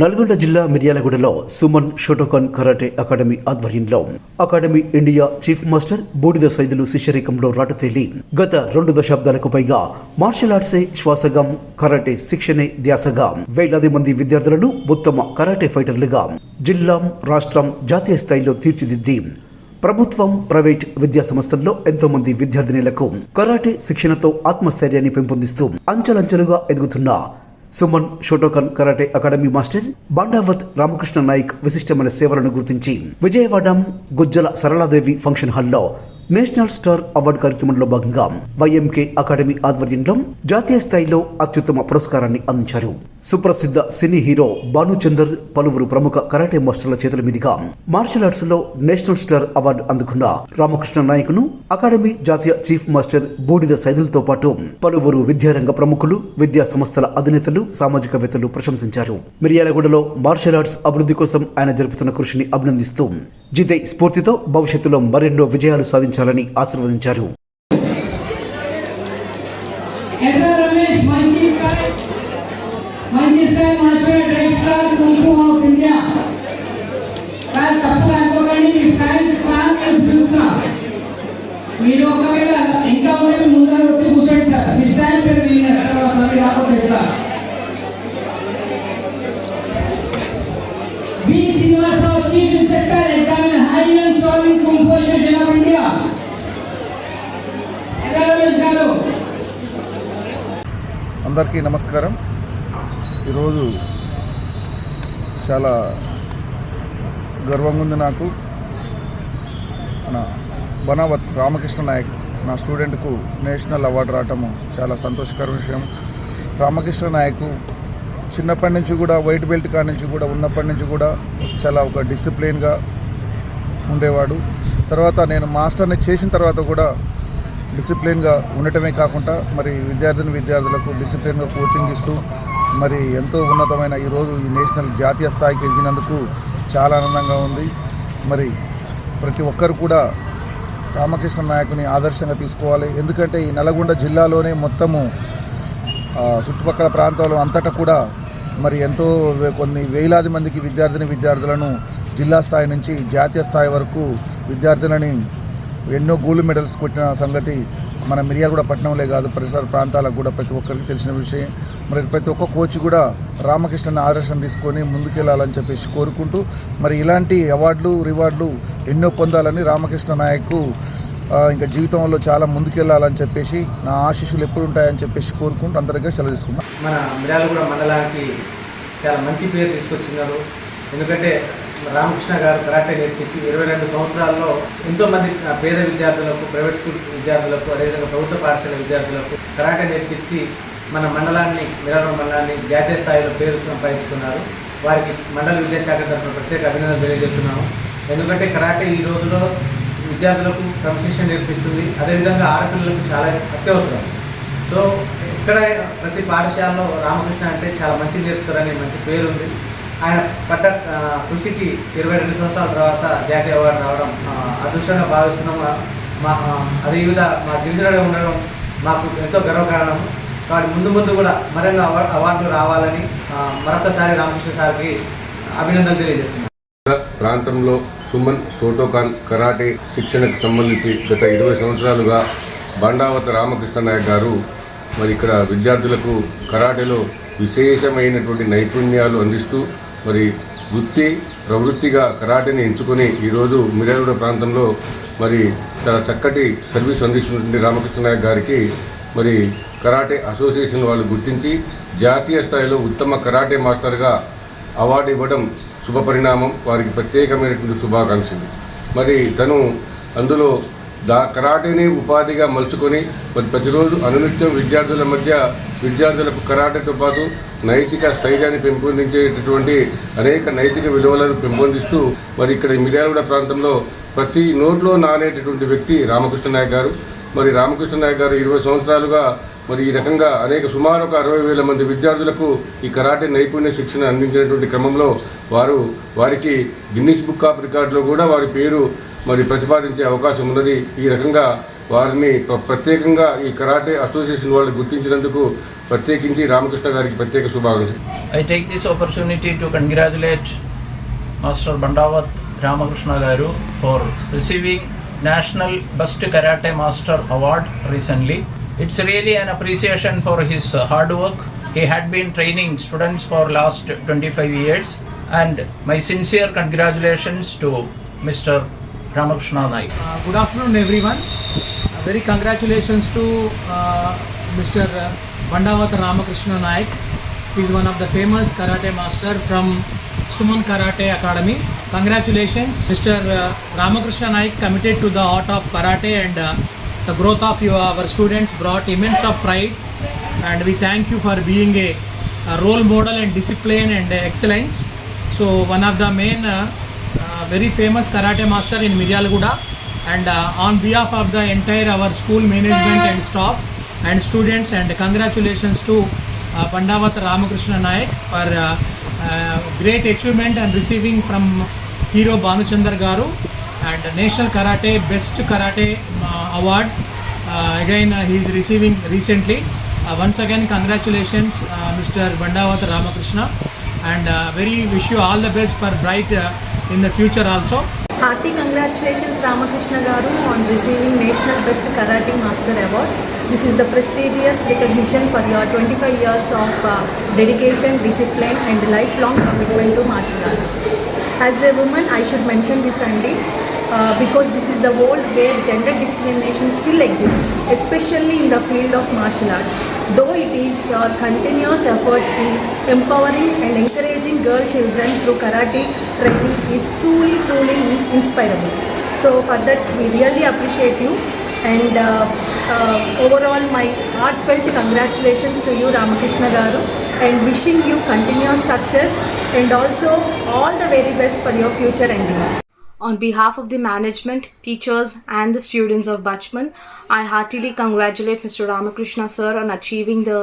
నల్గొండ జిల్లా మిర్యాలగూడలో Suman Shotokan karate academy ఆధ్వర్యంలో academy India chief master Budida Saidulu శిష్యరేకంలో రాటతేలి గత రెండు దశాబ్దాలకు పైగా మార్షల్ ఆర్ట్సే శ్వాసగా కరాటే శిక్షణే ధ్యాసగా. వేలాది మంది విద్యార్థులను ఉత్తమ కరాటే ఫైటర్లుగా జిల్లా రాష్ట్రం జాతీయ స్థాయిలో తీర్చిదిద్ది. ప్రభుత్వం ప్రైవేట్ విద్యా సంస్థల్లో ఎంతో మంది విద్యార్థినులకు కరాటే శిక్షణతో ఆత్మస్థైర్యాన్ని పెంపొందిస్తూ అంచెలంచెలుగా ఎదుగుతున్న Suman Shotokan karate academy master Bandavath Ramakrishna Nayak విశిష్టమైన సేవలను గుర్తించి విజయవాడ గుజ్జల సరళాదేవి ఫంక్షన్ హాల్లో నేషనల్ స్టార్ అవార్డు కార్యక్రమంలో భాగంగా వైఎంకే అకాడమీ ఆధ్వర్యంలో జాతీయ స్థాయిలో అత్యుత్తమ పురస్కారాన్ని అందించారు. సుప్రసిద్ధ సినీ హీరో భానుచందర్ పలువురు ప్రముఖ కరాటే మాస్టర్ల చేతుల మీదుగా మార్షల్ ఆర్ట్స్లో నేషనల్ స్టార్ అవార్డు అందుకున్న రామకృష్ణ నాయకును అకాడమీ జాతీయ చీఫ్ మాస్టర్ బూడిద సైదులతో పాటు పలువురు విద్యారంగ ప్రముఖులు విద్యా సంస్థల అధినేతలు సామాజికవేత్తలు ప్రశంసించారు. మిర్యాలగూడలో మార్షల్ ఆర్ట్స్ అభివృద్ధి కోసం ఆయన జరుపుతున్న కృషిని అభినందిస్తూ జితే స్ఫూర్తితో భవిష్యత్తులో మరెన్నో విజయాలు సాధించాలని ఆశీర్వదించారు. కూర్చోండి పేరు తర్వాత మళ్ళీ రాకపోతే ఎట్లా? B Srinivasarao chief inspector examine high and sailing India. అందరికీ నమస్కారం. ఈరోజు చాలా గర్వంగా ఉంది నాకు. మన బనావత్ రామకృష్ణ నాయక్ నా స్టూడెంట్కు నేషనల్ అవార్డు రావటము చాలా సంతోషకర విషయం. రామకృష్ణ నాయకు చిన్నప్పటి నుంచి కూడా వైట్ బెల్ట్ కాడి నుంచి కూడా ఉన్నప్పటి నుంచి కూడా చాలా ఒక డిసిప్లిన్గా ఉండేవాడు. తర్వాత నేను మాస్టర్ని చేసిన తర్వాత కూడా డిసిప్లిన్గా ఉండటమే కాకుండా మరి విద్యార్థిని విద్యార్థులకు డిసిప్లిన్గా కోచింగ్ ఇస్తూ మరి ఎంతో ఉన్నతమైన ఈరోజు ఈ నేషనల్ జాతీయ స్థాయికి ఎదిగినందుకు చాలా ఆనందంగా ఉంది. మరి ప్రతి ఒక్కరు కూడా రామకృష్ణ నాయకుని ఆదర్శంగా తీసుకోవాలి. ఎందుకంటే ఈ నల్గొండ జిల్లాలోనే మొత్తము చుట్టుపక్కల ప్రాంతాలు అంతటా కూడా మరి ఎంతో కొన్ని వేలాది మందికి విద్యార్థిని విద్యార్థులను జిల్లా స్థాయి నుంచి జాతీయ స్థాయి వరకు విద్యార్థులని ఎన్నో గోల్డ్ మెడల్స్ కొట్టిన సంగతి మన మిర్యాలగూడ పట్టణంలే కాదు పరిసర ప్రాంతాలకు కూడా ప్రతి ఒక్కరికి తెలిసిన విషయం. మరి ప్రతి ఒక్క కోచ్ కూడా రామకృష్ణని ఆదర్శం తీసుకొని ముందుకెళ్ళాలని చెప్పేసి కోరుకుంటూ మరి ఇలాంటి అవార్డులు రివార్డులు ఎన్నో పొందాలని రామకృష్ణ నాయక్ ఇంకా జీవితంలో చాలా ముందుకెళ్ళాలని చెప్పేసి నా ఆశీస్సులు ఎప్పుడు ఉంటాయని చెప్పేసి కోరుకుంటూ అందరికీ సెలవు తీసుకున్నాను మన మిర్యాలగూడ మండలానికి చాలా మంచి పేరు తీసుకొచ్చినారు. ఎందుకంటే రామకృష్ణ గారు కరాటే నేర్పించి ఇరవై రెండు సంవత్సరాల్లో ఎంతోమంది పేద విద్యార్థులకు ప్రైవేట్ స్కూల్ విద్యార్థులకు అదేవిధంగా ప్రభుత్వ పాఠశాల విద్యార్థులకు కరాటే నేర్పించి మన మండలాన్ని మిర్యాలగూడ మండలాన్ని జాతీయ స్థాయిలో పేరు సంపాదించుకున్నారు. వారికి మండల విద్యాశాఖ తరఫున ప్రత్యేక అభినందన తెలియజేస్తున్నాము ఎందుకంటే కరాటే ఈ రోజులో విద్యార్థులకు క్రమశిక్షణ నేర్పిస్తుంది. అదేవిధంగా ఆడపిల్లలకు చాలా అత్యవసరం. సో ఇక్కడ ప్రతి పాఠశాలలో రామకృష్ణ అంటే చాలా మంచి నేర్పుతారని మంచి పేరు ఉంది ఆయన పట్ట కృషికి ఇరవై రెండు సంవత్సరాల తర్వాత జాతీయ అవార్డు రావడం అదృష్టంగా భావిస్తున్నాం. మా అదేవిధంగా మా గిరిజనులుగా ఉండడం మాకు ఎంతో గర్వకారణం. కాబట్టి ముందు ముందు కూడా మరెన్నో అవార్డు అవార్డులు రావాలని మరొకసారి రామకృష్ణ సార్కి అభినందనలు తెలియజేస్తున్నాను ప్రాంతంలో సుమన్ సోటోకాన్ కరాటే శిక్షణకు సంబంధించి గత ఇరవై సంవత్సరాలుగా బండావత రామకృష్ణ నాయక్ గారు మరి ఇక్కడ విద్యార్థులకు కరాటేలో విశేషమైనటువంటి నైపుణ్యాలు అందిస్తూ మరి వృత్తి ప్రవృత్తిగా కరాటేని ఎంచుకొని ఈరోజు మిర్యాలగూడ ప్రాంతంలో మరి చాలా చక్కటి సర్వీస్ అందిస్తున్నటువంటి రామకృష్ణ నాయక్ గారికి మరి కరాటే అసోసియేషన్ వాళ్ళు గుర్తించి జాతీయ స్థాయిలో ఉత్తమ కరాటే మాస్టర్గా అవార్డు ఇవ్వడం శుభపరిణామం వారికి ప్రత్యేకమైనటువంటి శుభాకాంక్షలు. మరి తను అందులో దా కరాటేని ఉపాధిగా మలుచుకొని మరి ప్రతిరోజు అనునిత్యం విద్యార్థుల మధ్య విద్యార్థులకు కరాటేతో పాటు నైతిక స్థైర్యాన్ని పెంపొందించేటటువంటి అనేక నైతిక విలువలను పెంపొందిస్తూ మరి ఇక్కడ మిర్యాలగూడ ప్రాంతంలో ప్రతి నోట్లో నానేటటువంటి వ్యక్తి రామకృష్ణ నాయక్ గారు. మరి రామకృష్ణ నాయక్ గారు ఇరవై సంవత్సరాలుగా మరి ఈ రకంగా అనేక సుమారు ఒక అరవై వేల మంది విద్యార్థులకు ఈ కరాటే నైపుణ్య శిక్షణ అందించినటువంటి క్రమంలో వారు వారికి గిన్నిస్ బుక్ ఆఫ్ రికార్డులో కూడా వారి పేరు మరి ప్రతిపాదించే అవకాశం ఉన్నది. ఈ రకంగా వారిని ప్రత్యేకంగా ఈ కరాటే అసోసియేషన్ వాళ్ళు గుర్తించినందుకు ప్రత్యేకించి రామకృష్ణ గారికి ప్రత్యేక శుభాకాంక్షలు. I take this opportunity to congratulate master Bandavath Ramakrishna garu for receiving national best karate master award recently It's really an appreciation for his uh, hard work. He had been training students for last 25 years and my sincere congratulations to Mr. Ramakrishna Naik. Uh, good afternoon, everyone. Uh, very congratulations to uh, Mr. Bandavata Ramakrishna Naik. He is one of the famous karate master from Suman Karate Academy. Congratulations, Mr. uh, Ramakrishna Naik, committed to the art of karate and uh, the growth of your, our students brought immense of pride. And we thank you for being a, a role model and discipline and excellence. So one of the main uh, uh, very famous karate master in Miryalaguda and uh, on behalf of the entire our school management and staff and students and congratulations to uh, Pandavat Ramakrishna Naik for uh, uh, great achievement and receiving from Hero banuchandar Garu and National Karate Best Karate uh, Award again he is receiving recently once again congratulations uh, Mr. Bandavat Ramakrishna and very wish you all the best for bright in the future also Hearty congratulations Ramakrishna Garu on receiving National Best Karate Master Award. This is the prestigious recognition for your 25 years of uh, dedication, discipline and lifelong commitment to martial arts. As a woman, I should mention this only uh, because this is the world where gender discrimination still exists, especially in the field of martial arts. Though it is your continuous effort in empowering and encouraging girl children through karate training is truly, truly inspirable. So for that, we really appreciate you. And uh, uh, overall, my heartfelt congratulations to you, Ramakrishna Garu, and wishing you continuous success and also all the very best for your future endeavors. On behalf of the management, teachers, and the students of Bachman, I heartily congratulate Mr. Ramakrishna sir on achieving the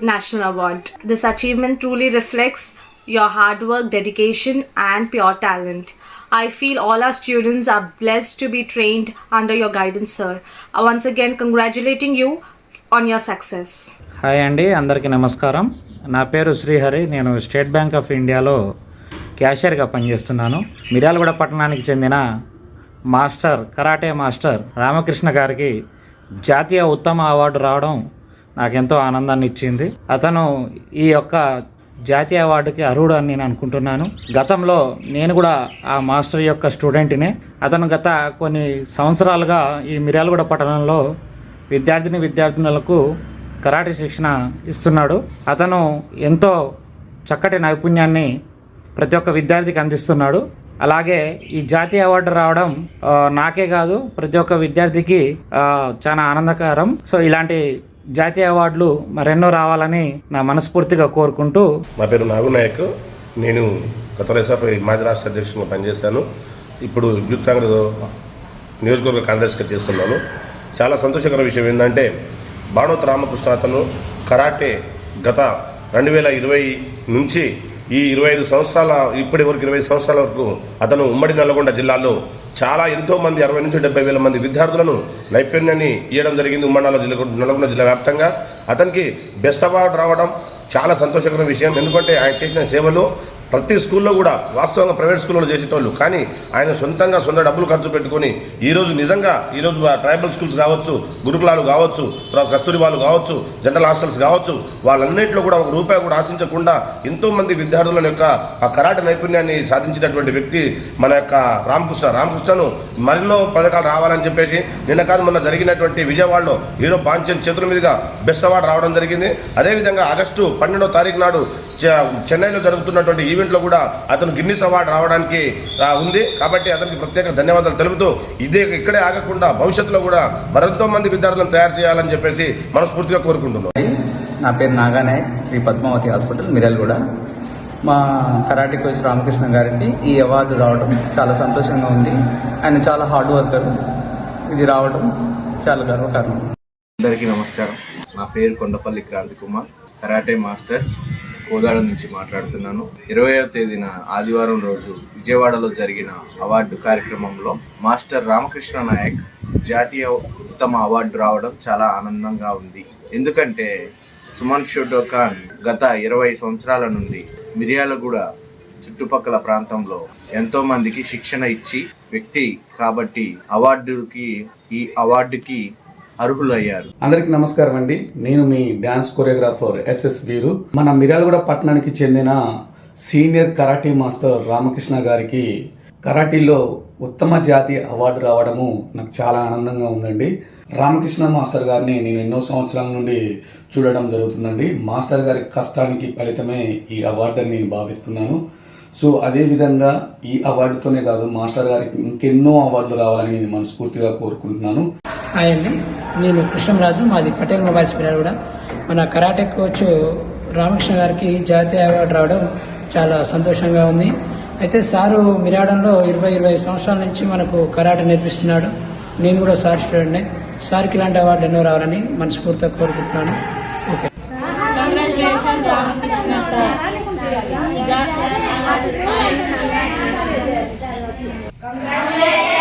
national award. This achievement truly reflects your hard work, dedication, and pure talent. I feel all our students are blessed to be trained under your guidance, sir. Once again, congratulating you on your success. Hi అండి అందరికీ నమస్కారం నా పేరు శ్రీహరి నేను state bank of ఇండియాలో క్యాషియర్గా పనిచేస్తున్నాను. మిర్యాలగూడ పట్టణానికి చెందిన మాస్టర్ కరాటే మాస్టర్ రామకృష్ణ గారికి జాతీయ ఉత్తమ అవార్డు రావడం నాకెంతో ఆనందాన్ని ఇచ్చింది. అతను ఈ యొక్క జాతీయ అవార్డుకి అర్హుడు అని నేను అనుకుంటున్నాను. గతంలో నేను కూడా ఆ మాస్టర్ యొక్క స్టూడెంట్నే. అతను గత కొన్ని సంవత్సరాలుగా ఈ మిర్యాలగూడ పట్టణంలో విద్యార్థిని విద్యార్థినులకు కరాటే శిక్షణ ఇస్తున్నాడు. అతను ఎంతో చక్కటి నైపుణ్యాన్ని ప్రతి ఒక్క విద్యార్థికి అందిస్తున్నాడు అలాగే ఈ జాతీయ అవార్డు రావడం నాకే కాదు ప్రతి ఒక్క విద్యార్థికి చాలా ఆనందకరం. సో ఇలాంటి జాతీయ అవార్డులు మరెన్నో రావాలని నా మనస్ఫూర్తిగా కోరుకుంటూ నా పేరు నాగు నాయక్. నేను గత మాజీ రాష్ట్ర అధ్యక్షుడిగా పనిచేస్తాను ఇప్పుడు యూత్ కాంగ్రెస్ నియోజకవర్గ కార్యదర్శిగా చేస్తున్నాను. చాలా సంతోషకర విషయం ఏంటంటే భానోత్ రామకృష్ణ అతను కరాటే గత రెండు వేల ఇరవై నుంచి ఈ ఇరవై ఐదు సంవత్సరాల ఇప్పటి వరకు ఇరవై సంవత్సరాల వరకు అతను ఉమ్మడి నల్లగొండ జిల్లాలో చాలా ఎంతో మంది అరవై నుంచి డెబ్బై వేల మంది విద్యార్థులను నైపుణ్యాన్ని ఇవ్వడం జరిగింది ఉమ్మడి నల్ల జిల్లా నల్గొండ జిల్లా వ్యాప్తంగా. అతనికి బెస్ట్ అవార్డు రావడం చాలా సంతోషకరమైన విషయం. ఎందుకంటే ఆయన చేసిన సేవలు ప్రతి స్కూల్లో కూడా వాస్తవంగా ప్రైవేట్ స్కూల్లో చేసేటోళ్ళు. కానీ ఆయన సొంతంగా సొంత డబ్బులు ఖర్చు పెట్టుకొని ఈరోజు నిజంగా ఈరోజు ట్రైబల్ స్కూల్స్ కావచ్చు గురుకులాలు కావచ్చు తర్వాత కావచ్చు జనరల్ హాస్టల్స్ కావచ్చు వాళ్ళన్నింటిలో కూడా ఒక రూపాయి కూడా ఆశించకుండా ఎంతో మంది విద్యార్థుల యొక్క ఆ కరాటే నైపుణ్యాన్ని సాధించినటువంటి వ్యక్తి మన యొక్క రామకృష్ణ. రామకృష్ణను మరెన్నో పథకాలు రావాలని చెప్పేసి నిన్న కాదు మొన్న జరిగినటువంటి విజయవాడలో హీరో పాంచన్ చేతుల మీదుగా బెస్ట్ అవార్డు రావడం జరిగింది. అదేవిధంగా ఆగస్టు పన్నెండో తారీఖు నాడు చె- చెన్నైలో జరుగుతున్నటువంటి ఈవెంట్లో కూడా అతను గిన్నిస్ అవార్డు రావడానికి ఉంది. కాబట్టి అతనికి ప్రత్యేక ధన్యవాదాలు తెలుపుతూ ఇదే ఇక్కడే ఆగకుండా భవిష్యత్తులో కూడా మరెంతో మంది విద్యార్థులను తయారు చేయాలని చెప్పేసి మనస్ఫూర్తిగా కోరుకుంటున్నాను నా పేరు నాగానాయక్ శ్రీ పద్మావతి హాస్పిటల్ మిరల్గూడ మా కరాటే కోచ్ రామకృష్ణ గారికి ఈ అవార్డు రావడం చాలా సంతోషంగా ఉంది. ఆయన చాలా హార్డ్ వర్కర్. ఇది రావడం చాలా గర్వకారణం. అందరికీ నమస్కారం. నా పేరు కొండపల్లి క్రాంతి కుమార్ కరాటే మాస్టర్. కోదాడ నుంచి మాట్లాడుతున్నాను. ఇరవయో తేదీన ఆదివారం రోజు విజయవాడలో జరిగిన అవార్డు కార్యక్రమంలో మాస్టర్ రామకృష్ణ నాయక్ జాతీయ ఉత్తమ అవార్డు రావడం చాలా ఆనందంగా ఉంది. ఎందుకంటే సుమన్ షోటోఖాన్ గత ఇరవై సంవత్సరాల నుండి మిర్యాలగూడ చుట్టుపక్కల ప్రాంతంలో ఎంతో మందికి శిక్షణ ఇచ్చి వ్యక్తి కాబట్టి అవార్డుకి ఈ అవార్డుకి అర్హులయ్యారు. అందరికీ నమస్కారం అండి. నేను మీ డ్యాన్స్ కొరియోగ్రాఫర్ ఎస్ఎస్ వీరు. మన మిర్యాలగూడ పట్టణానికి చెందిన సీనియర్ కరాటీ మాస్టర్ రామకృష్ణ గారికి కరాటీలో ఉత్తమ జాతీయ అవార్డు రావడము నాకు చాలా ఆనందంగా ఉందండి. రామకృష్ణ మాస్టర్ గారిని నేను ఎన్నో సంవత్సరాల నుండి చూడడం జరుగుతుందండి. మాస్టర్ గారి కష్టానికి ఫలితమే ఈ అవార్డు అని నేను భావిస్తున్నాను. సో అదే విధంగా ఈ అవార్డుతోనే కాదు మాస్టర్ గారికి ఇంకెన్నో అవార్డులు రావాలని నేను మనస్ఫూర్తిగా కోరుకుంటున్నాను. హాయ్ అండి నేను కృష్ణంరాజు మాది పటేల్ మొబైల్స్ పిల్లలు కూడా. మన కరాటే కోచ్ రామకృష్ణ గారికి జాతీయ అవార్డు రావడం చాలా సంతోషంగా ఉంది. అయితే సారు మిరాడంలో ఇరవై ఇరవై సంవత్సరాల నుంచి మనకు కరాటే నేర్పిస్తున్నాడు. నేను కూడా సార్ స్టూడెంట్నే. సార్కి ఇలాంటి అవార్డు ఎన్నో రావాలని మనస్ఫూర్తిగా కోరుకుంటున్నాను. ఓకే. సార్.